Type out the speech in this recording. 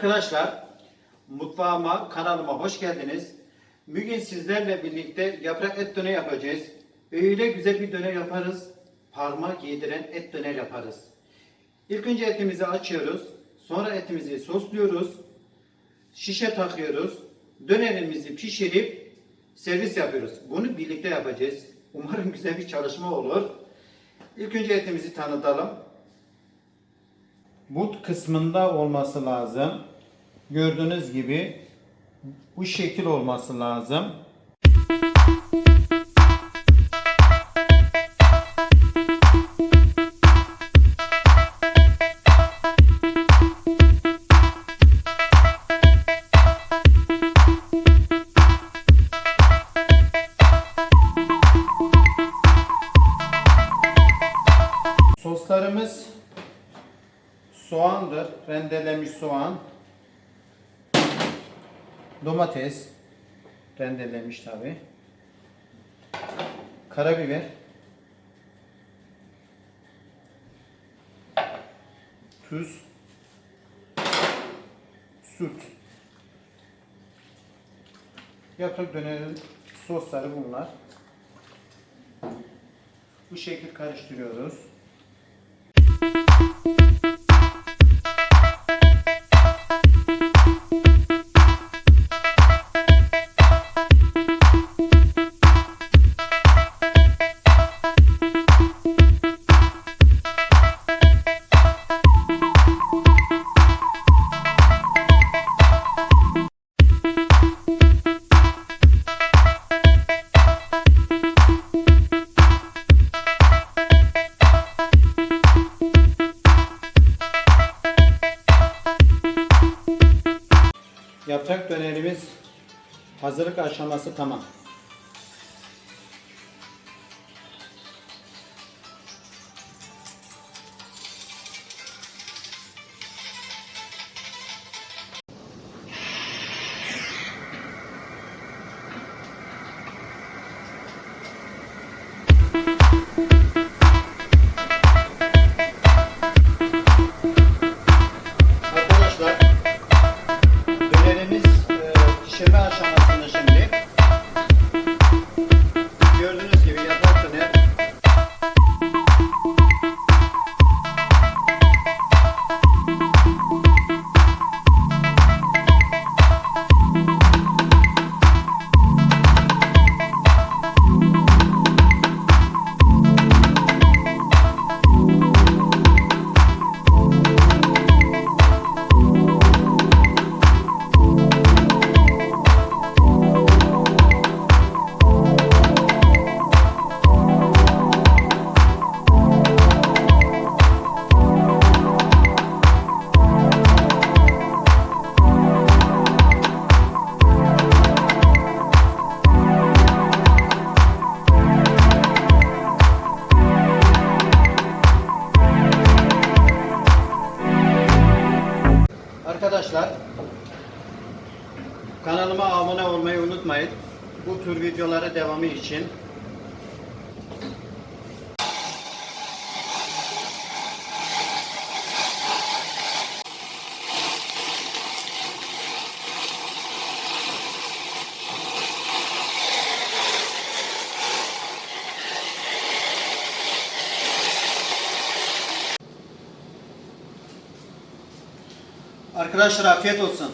Arkadaşlar mutfağıma, kanalıma hoş geldiniz. Bugün sizlerle birlikte yaprak et döner yapacağız. Öyle güzel bir döner yaparız. Parmak yediren et döner yaparız. İlk önce etimizi açıyoruz. Sonra etimizi sosluyoruz. Şişe takıyoruz. Dönerimizi pişirip servis yapıyoruz. Bunu birlikte yapacağız. Umarım güzel bir çalışma olur. İlk önce etimizi tanıtalım. But kısmında olması lazım. Gördüğünüz gibi bu şekil olması lazım. Soslarımız soğandır. Rendelenmiş soğan. Domates. Rendelenmiş tabi. Karabiber. Tuz. Süt. Yaprak dönerin sosları bunlar. Bu şekil karıştırıyoruz. Yaprak dönerimiz hazırlık aşaması tamam. Kanalıma abone olmayı unutmayın. Bu tür videolara devamı için. Arkadaşlar afiyet olsun.